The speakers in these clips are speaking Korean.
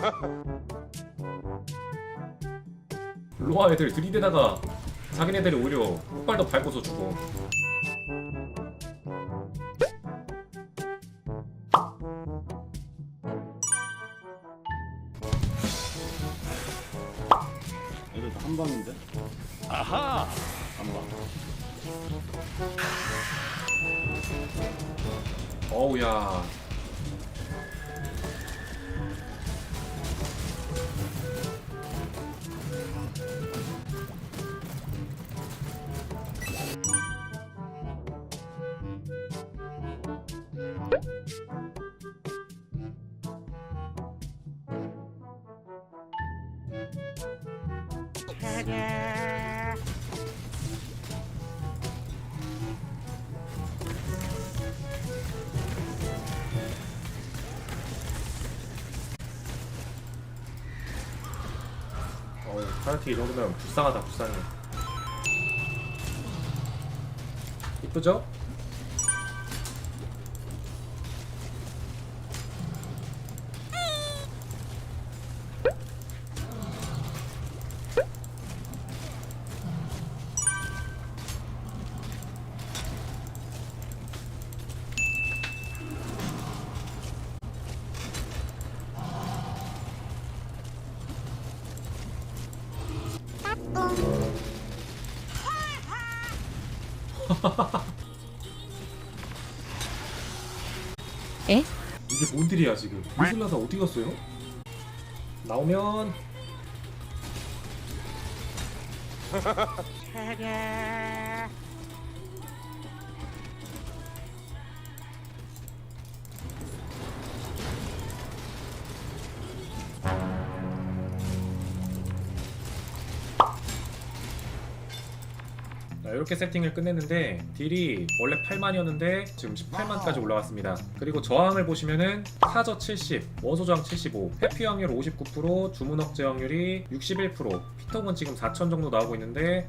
로아 애들 들이대다가 자기네들이 오히려 폭발도 밟고서 죽어. 애들 다한 방인데? 아하! 한 방. 어우야. 어 우, 카라티 이 정도면 불쌍하다, 불쌍해. 이쁘죠? 뭔 일이야, 지금? 무슬라사 어디 갔어요? 나오면 이렇게 세팅을 끝냈는데 딜이 원래 8만이었는데 지금 18만까지 올라왔습니다. 그리고 저항을 보시면은 사저 70, 원소 저항 75, 회피 확률 59%, 주문 억제 확률이 61%, 피통은 지금 4천 정도 나오고 있는데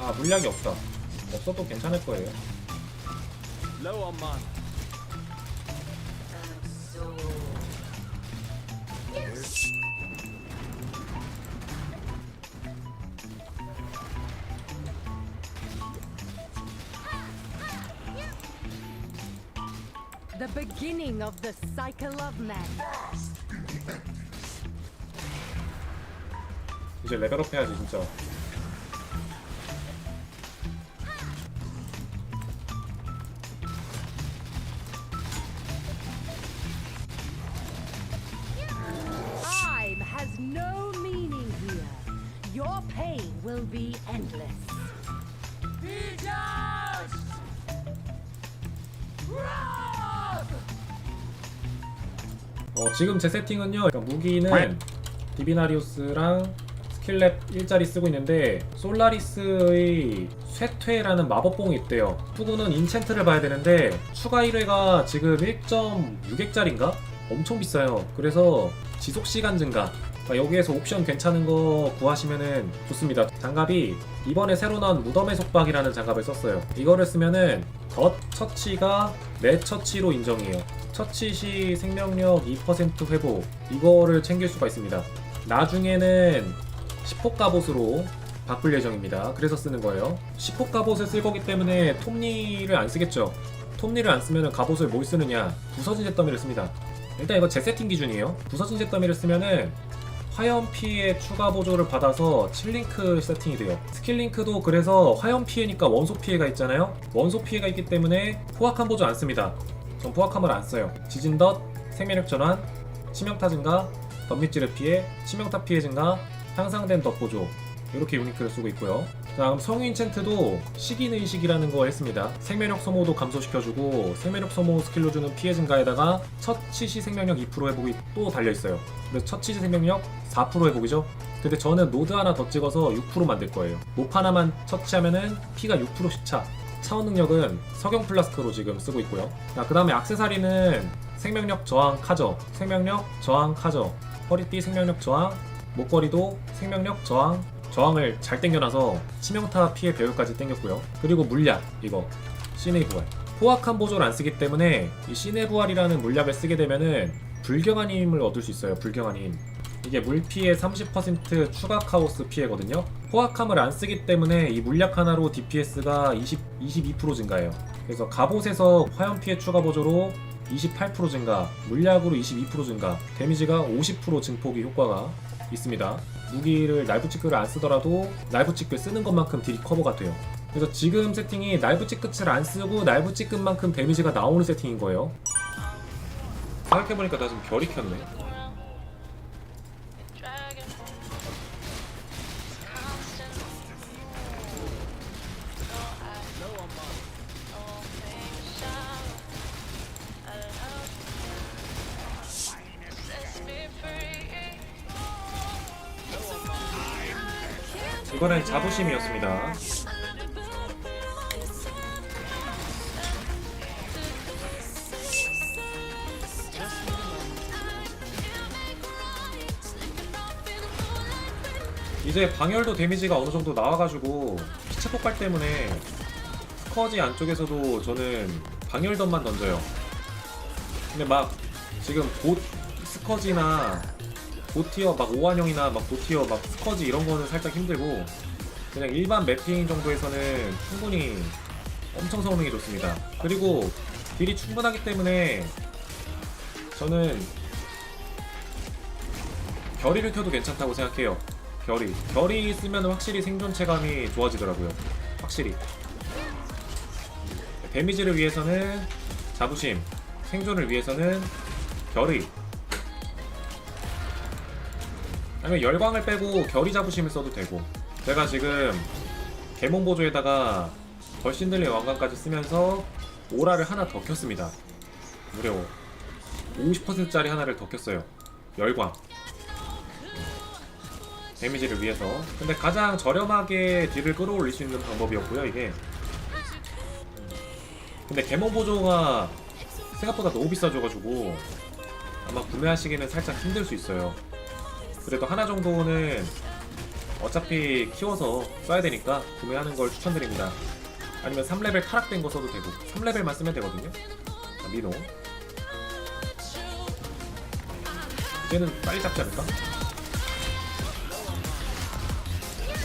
아 물약이 없다. 없어도 괜찮을 거예요. Low on mana. The beginning of the cycle of madness. 이제 레벨업 해야지 진짜. Pain will be endless. 어, 지금 제 세팅은요. 그러니까 무기는 디비나리우스랑 스킬랩 일자리 쓰고 있는데 솔라리스의 쇠퇴라는 마법봉이 있대요. 투구는 인챈트를 봐야 되는데 추가 1회가 지금 1.6액짜리인가? 엄청 비싸요. 그래서 지속 시간 증가. 그러니까 여기에서 옵션 괜찮은 거 구하시면은 좋습니다. 장갑이 이번에 새로 나온 무덤의 속박이라는 장갑을 썼어요. 이거를 쓰면은 덧 처치가 내 처치로 인정이에요. 처치 시 생명력 2% 회복 이거를 챙길 수가 있습니다. 나중에는 10호 갑옷으로 바꿀 예정입니다. 그래서 쓰는 거예요. 10호 갑옷을 쓸 거기 때문에 톱니를 안 쓰겠죠. 톱니를 안 쓰면 갑옷을 뭘 쓰느냐? 부서진 잿더미를 씁니다. 일단 이거 제 세팅 기준이에요. 부서진 잿더미를 쓰면은 화염 피해 추가 보조를 받아서 7링크 세팅이 돼요. 스킬 링크도 그래서 화염 피해니까 원소 피해가 있잖아요. 원소 피해가 있기 때문에 포악한 보조 안 씁니다. 전 포악함을 안 써요. 지진덧, 생명력 전환, 치명타 증가, 덤밑질의 피해, 치명타 피해 증가, 향상된 덧 보조 이렇게 유니크를 쓰고 있고요. 다음 성인 챈트도 식인의식이라는 거 했습니다. 생명력 소모도 감소시켜주고 생명력 소모 스킬로 주는 피해 증가에다가 첫 치시 생명력 2% 회복이 또 달려있어요. 그래서 첫 치시 생명력 4% 회복이죠. 근데 저는 노드 하나 더 찍어서 6% 만들 거예요. 몹 하나만 처치하면은 피가 6%씩 차. 차원 능력은 석영 플라스크로 지금 쓰고 있고요. 그 다음에 악세사리는 생명력 저항 카저, 생명력 저항 카저, 허리띠 생명력 저항, 목걸이도 생명력 저항 저항을 잘 땡겨놔서 치명타 피해 배율까지 땡겼고요. 그리고 물약 이거 신의 부활 포악한 보조를 안 쓰기 때문에 이 신의 부활이라는 물약을 쓰게 되면은 불경한 힘을 얻을 수 있어요. 불경한 힘. 이게 물피해 30% 추가 카오스 피해거든요. 포악함을 안 쓰기 때문에 이 물약 하나로 DPS가 20, 22% 증가해요. 그래서 갑옷에서 화염 피해 추가 보조로 28% 증가, 물약으로 22% 증가, 데미지가 50% 증폭이 효과가 있습니다. 무기를 날부치크를 안 쓰더라도 날부치크 쓰는 것만큼 딜이 커버가 돼요. 그래서 지금 세팅이 날부치크를 안 쓰고 날부치크만큼 데미지가 나오는 세팅인 거예요. 생각해보니까 나 지금 결이 켰네. 이거는 자부심이었습니다. 이제 방열도 데미지가 어느 정도 나와가지고 피체 폭발 때문에 스커지 안쪽에서도 저는 방열던만 던져요. 근데 막 지금 곧 스커지나 고티어 막 오한형이나 막 고티어 막 스커지 이런 거는 살짝 힘들고 그냥 일반 맵핑 정도에서는 충분히 엄청 성능이 좋습니다. 그리고 딜이 충분하기 때문에 저는 결의를 켜도 괜찮다고 생각해요. 결의. 결의 쓰면 확실히 생존 체감이 좋아지더라고요. 확실히. 데미지를 위해서는 자부심, 생존을 위해서는 결의. 아니면 열광을 빼고 결의 자부심을 써도 되고. 제가 지금 개몽 보조에다가 걸신들의 왕관까지 쓰면서 오라를 하나 더 켰습니다. 무려 50%짜리 하나를 더 켰어요. 열광. 데미지를 위해서. 근데 가장 저렴하게 딜을 끌어올릴 수 있는 방법이었고요, 이게. 근데 개몽 보조가 생각보다 너무 비싸져가지고 아마 구매하시기는 살짝 힘들 수 있어요. 그래도 하나 정도는 어차피 키워서 써야 되니까 구매하는 걸 추천드립니다. 아니면 3레벨 타락된 거 써도 되고 3레벨만 쓰면 되거든요. 자, 미노. 이제는 빨리 잡지 않을까?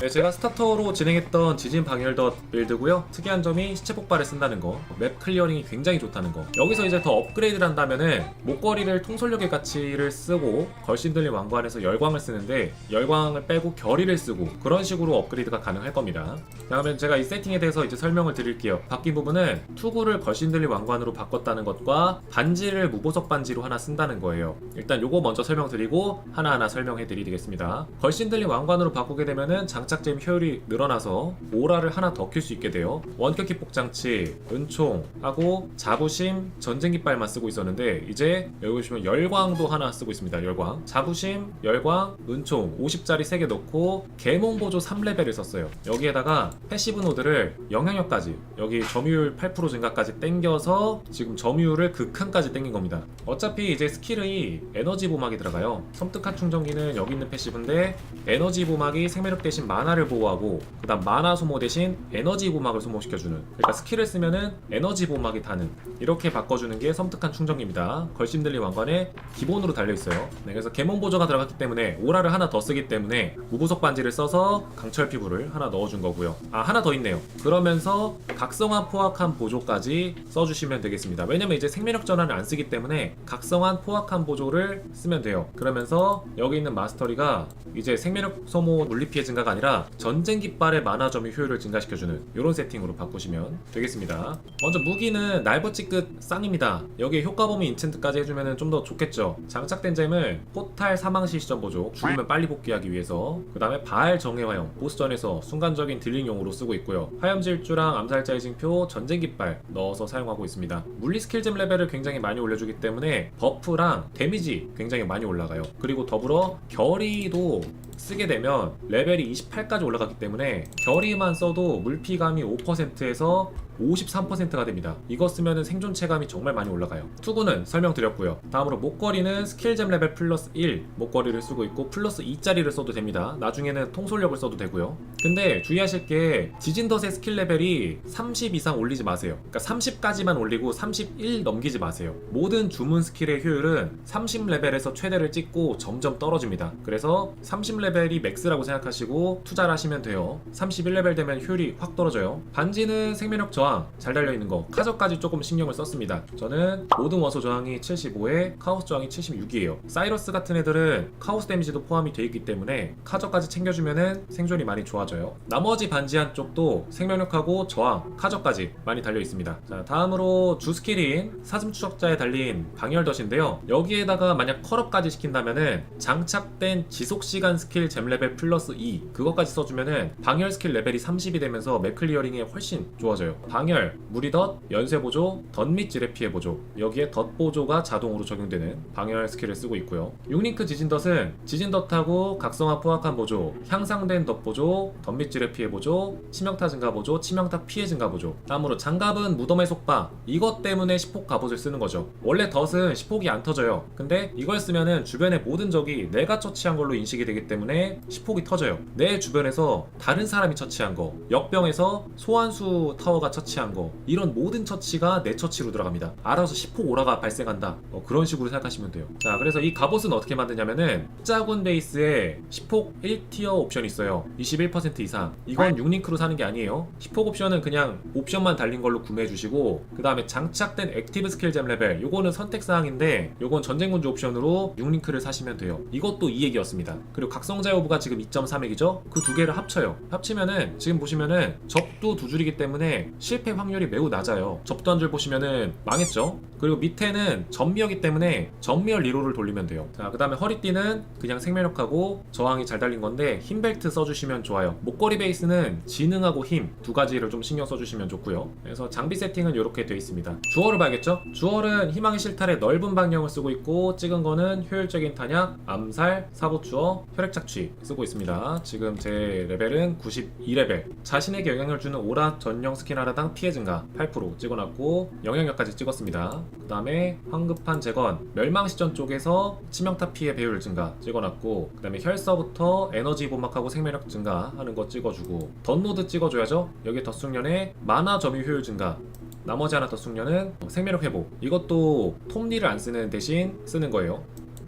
네, 제가 스타터로 진행했던 지진 방열덧 빌드고요. 특이한 점이 시체 폭발을 쓴다는 거, 맵 클리어링이 굉장히 좋다는 거. 여기서 이제 더 업그레이드를 한다면은 목걸이를 통솔력의 가치를 쓰고 걸신들린 왕관 에서 열광을 쓰는데 열광을 빼고 결의를 쓰고 그런 식으로 업그레이드가 가능할 겁니다. 자, 그러면 제가 이 세팅에 대해서 이제 설명을 드릴게요. 바뀐 부분은 투구를 걸신들린 왕관으로 바꿨다는 것과 반지를 무보석 반지로 하나 쓴다는 거예요. 일단 요거 먼저 설명드리고 하나하나 설명해 드리겠습니다. 걸신들린 왕관으로 바꾸게 되면은 장착 잼 효율이 늘어나서 오라를 하나 더 킬 수 있게 돼요. 원격 기 폭장치, 은총 하고 자부심, 전쟁깃발만 쓰고 있었는데 이제 여기 보시면 열광도 하나 쓰고 있습니다. 열광. 자부심, 열광, 은총 50짜리 3개 넣고 개몽 보조 3레벨을 썼어요. 여기에다가 패시브 노드를 영향력까지 여기 점유율 8% 증가까지 땡겨서 지금 점유율을 극한까지 땡긴 겁니다. 어차피 이제 스킬의 에너지 보막이 들어가요. 섬뜩한 충전기는 여기 있는 패시브인데 에너지 보막이 생명력 대신 만 화를 보호하고 그다음 만화 소모 대신 에너지 보막을 소모시켜주는 그러니까 스킬을 쓰면은 에너지 보막이 다는 이렇게 바꿔주는 게 섬뜩한 충전기입니다. 걸심들리 왕관에 기본으로 달려 있어요. 네, 그래서 개몽 보조가 들어갔기 때문에 오라를 하나 더 쓰기 때문에 무보석 반지를 써서 강철 피부를 하나 넣어준 거고요. 아 하나 더 있네요. 그러면서 각성한 포악한 보조까지 써주시면 되겠습니다. 왜냐면 이제 생명력 전환을 안 쓰기 때문에 각성한 포악한 보조를 쓰면 돼요. 그러면서 여기 있는 마스터리가 이제 생명력 소모 물리 피해 증가가 아니라 전쟁 깃발의 만화 점유 효율을 증가시켜주는 이런 세팅으로 바꾸시면 되겠습니다. 먼저 무기는 날버치 끝 쌍입니다. 여기에 효과 범위 인챈트까지 해주면 좀 더 좋겠죠. 장착된 잼은 포탈 사망 시 시점 보조 죽으면 빨리 복귀하기 위해서 그 다음에 바알 정예화형 보스전에서 순간적인 딜링용으로 쓰고 있고요. 화염 질주랑 암살자의 징표 전쟁 깃발 넣어서 사용하고 있습니다. 물리 스킬잼 레벨을 굉장히 많이 올려주기 때문에 버프랑 데미지 굉장히 많이 올라가요. 그리고 더불어 결의도 쓰게 되면 레벨이 28 까지 올라갔기 때문에 결의만 써도 물피감이 5%에서 53%가 됩니다. 이거 쓰면 생존 체감이 정말 많이 올라가요. 투구는 설명드렸고요. 다음으로 목걸이는 스킬잼 레벨 플러스 1 목걸이를 쓰고 있고 플러스 2짜리를 써도 됩니다. 나중에는 통솔력을 써도 되고요. 근데 주의하실 게 지진덫의 스킬 레벨이 30 이상 올리지 마세요. 그러니까 30까지만 올리고 31 넘기지 마세요. 모든 주문 스킬의 효율은 30 레벨에서 최대를 찍고 점점 떨어집니다. 그래서 30 레벨이 맥스라고 생각하시고 투자를 하시면 돼요. 31레벨 되면 효율이 확 떨어져요. 반지는 생명력 저항 잘 달려 있는 거 카저까지 조금 신경을 썼습니다. 저는 모든 원소 저항이 75에 카오스 저항이 76이에요. 사이러스 같은 애들은 카오스 데미지도 포함이 돼 있기 때문에 카저까지 챙겨주면은 생존이 많이 좋아져요. 나머지 반지 한쪽도 생명력하고 저항, 카저까지 많이 달려 있습니다. 자, 다음으로 주 스킬인 사슴 추적자에 달린 방열덫인데요. 여기에다가 만약 컬업까지 시킨다면은 장착된 지속 시간 스킬 잼 레벨 플러스 2 그것까지 써주면은 방열 스킬 레벨이 30이 되면서 맥클리어링에 훨씬 좋아져요. 방열, 무리덫, 연쇄 보조, 덧및 지뢰 피해 보조. 여기에 덧 보조가 자동으로 적용되는 방열 스킬을 쓰고 있고요. 6링크 지진덫은 지진덫하고 각성화 포악한 보조, 향상된 덧 보조, 덧및 지뢰 피해 보조, 치명타 증가 보조, 치명타 피해 증가 보조. 다음으로 장갑은 무덤의 속박. 이것 때문에 10폭 갑옷을 쓰는 거죠. 원래 덫은 10폭이 안 터져요. 근데 이걸 쓰면은 주변의 모든 적이 내가 처치한 걸로 인식이 되기 때문에 10폭이 터져요. 내 주변에서 다른 사람이 처치한 거, 역병에서 소환수 타워가 처치 한 거, 이런 모든 처치가 내 처치로 들어갑니다. 알아서 10폭 오라가 발생한다. 어, 그런 식으로 생각하시면 돼요. 자, 그래서 이 갑옷은 어떻게 만드냐면은 짜군 베이스에 10폭 1티어 옵션이 있어요. 21% 이상. 이건 6링크로 사는 게 아니에요. 10폭 옵션은 그냥 옵션만 달린 걸로 구매해 주시고 그 다음에 장착된 액티브 스킬 잼 레벨 요거는 선택 사항인데 요건 전쟁군주 옵션으로 6링크를 사시면 돼요. 이것도 이 얘기였습니다. 그리고 각성자 여부가 지금 2.3액이죠? 그 두 개를 합쳐요. 합치면은 지금 보시면은 접두 두 줄이기 때문에 실패 확률이 매우 낮아요. 접두 한 줄 보시면은 망했죠? 그리고 밑에는 전미어기 때문에 전미어 리로를 돌리면 돼요. 자, 그 다음에 허리띠는 그냥 생명력하고 저항이 잘 달린 건데 힘 벨트 써주시면 좋아요. 목걸이 베이스는 지능하고 힘 두 가지를 좀 신경 써주시면 좋고요. 그래서 장비 세팅은 이렇게 되어 있습니다. 주얼을 봐야겠죠? 주얼은 희망의 실탈의 넓은 방향을 쓰고 있고 찍은 거는 효율적인 탄약, 암살, 사보추어, 혈액 착취 쓰고 있습니다. 지금 제 레벨은 92레벨. 자신에게 영향을 주는 오라 전용 스킨 하나당 피해 증가 8% 찍어놨고 영향력까지 찍었습니다. 그 다음에 황급한 재건, 멸망 시전 쪽에서 치명타 피해 배율 증가 찍어놨고 그 다음에 혈서부터 에너지 보막하고 생명력 증가하는 거 찍어주고 덧노드 찍어줘야죠. 여기 덧숙련에 만화 점유 효율 증가 나머지 하나 더 숙련은 생명력 회복. 이것도 톱니를 안 쓰는 대신 쓰는 거예요.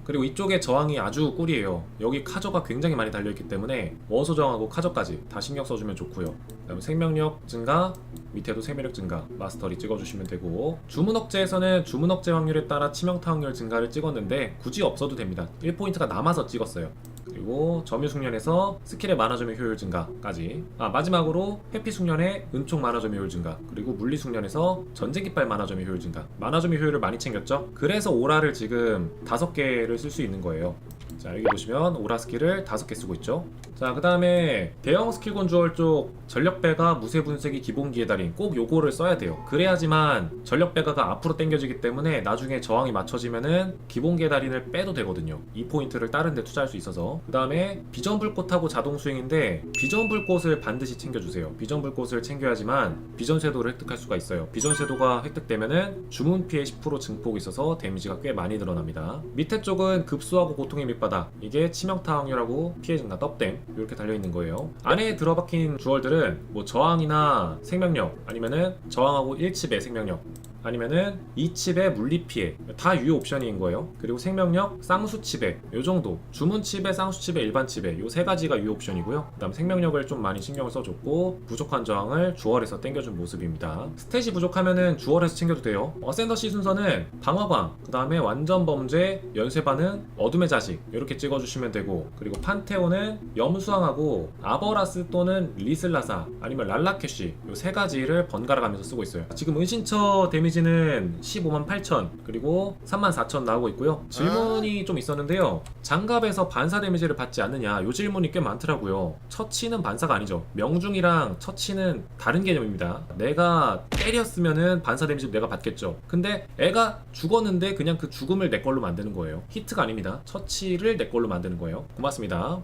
그리고 이쪽에 저항이 아주 꿀이에요. 여기 카저가 굉장히 많이 달려있기 때문에 원소 저항하고 카저까지 다 신경 써주면 좋고요. 그 다음에 생명력 증가, 밑에도 생명력 증가, 마스터리 찍어주시면 되고 주문 억제에서는 주문 억제 확률에 따라 치명타 확률 증가를 찍었는데 굳이 없어도 됩니다. 1포인트가 남아서 찍었어요. 그리고 점유 숙련에서 스킬의 만화 점유 효율 증가까지. 아 마지막으로 회피 숙련의 은총 만화 점유 효율 증가. 그리고 물리 숙련에서 전쟁 깃발 만화 점유 효율 증가. 만화 점유 효율을 많이 챙겼죠? 그래서 오라를 지금 다섯 개를 쓸 수 있는 거예요. 자 여기 보시면 오라 스킬을 다섯 개 쓰고 있죠 자 그 다음에 대형 스킬 건 주얼 쪽 전력 배가 무쇠 분쇄기 기본기에 달인 꼭 요거를 써야 돼요. 그래야지만 전력 배가가 앞으로 당겨지기 때문에 나중에 저항이 맞춰지면은 기본기에 달인을 빼도 되거든요. 이 포인트를 다른 데 투자할 수 있어서. 그 다음에 비전 불꽃하고 자동 수행인데 비전 불꽃을 반드시 챙겨주세요. 비전 불꽃을 챙겨야지만 비전 쇄도를 획득할 수가 있어요. 비전 쇄도가 획득되면은 주문 피해 10% 증폭이 있어서 데미지가 꽤 많이 늘어납니다. 밑에 쪽은 급소하고 고통의 밑바닥. 이게 치명타 확률하고 피해 증가 떡댐 이렇게 달려있는 거예요. 안에 들어박힌 주얼들은 뭐 저항이나 생명력 아니면은 저항하고 1칩의 생명력 아니면은 2칩의 물리 피해 다 유효 옵션인 거예요. 그리고 생명력 쌍수 칩에 요 정도 주문 칩에 쌍수 칩에 일반 칩에 요 세 가지가 유효 옵션이고요. 그다음 생명력을 좀 많이 신경을 써줬고 부족한 저항을 주얼에서 땡겨준 모습입니다. 스탯이 부족하면은 주얼에서 챙겨도 돼요. 어센더시 순서는 방어광 그다음에 완전 범죄 연쇄 반응 어둠의 자식 이렇게 찍어주시면 되고 그리고 판테온은 염수왕하고 아버라스 또는 리슬라사 아니면 랄라캐시 요 세 가지를 번갈아 가면서 쓰고 있어요. 지금 은신처 데미 지는 15만 8천 그리고 3만 4천 나오고 있고요. 질문이 좀 있었는데요. 장갑에서 반사 데미지를 받지 않느냐 요 질문이 꽤 많더라고요. 처치는 반사가 아니죠. 명중이랑 처치는 다른 개념입니다. 내가 때렸으면은 반사 데미지 내가 받겠죠. 근데 애가 죽었는데 그냥 그 죽음을 내 걸로 만드는 거예요. 히트가 아닙니다. 처치를 내 걸로 만드는 거예요. 고맙습니다.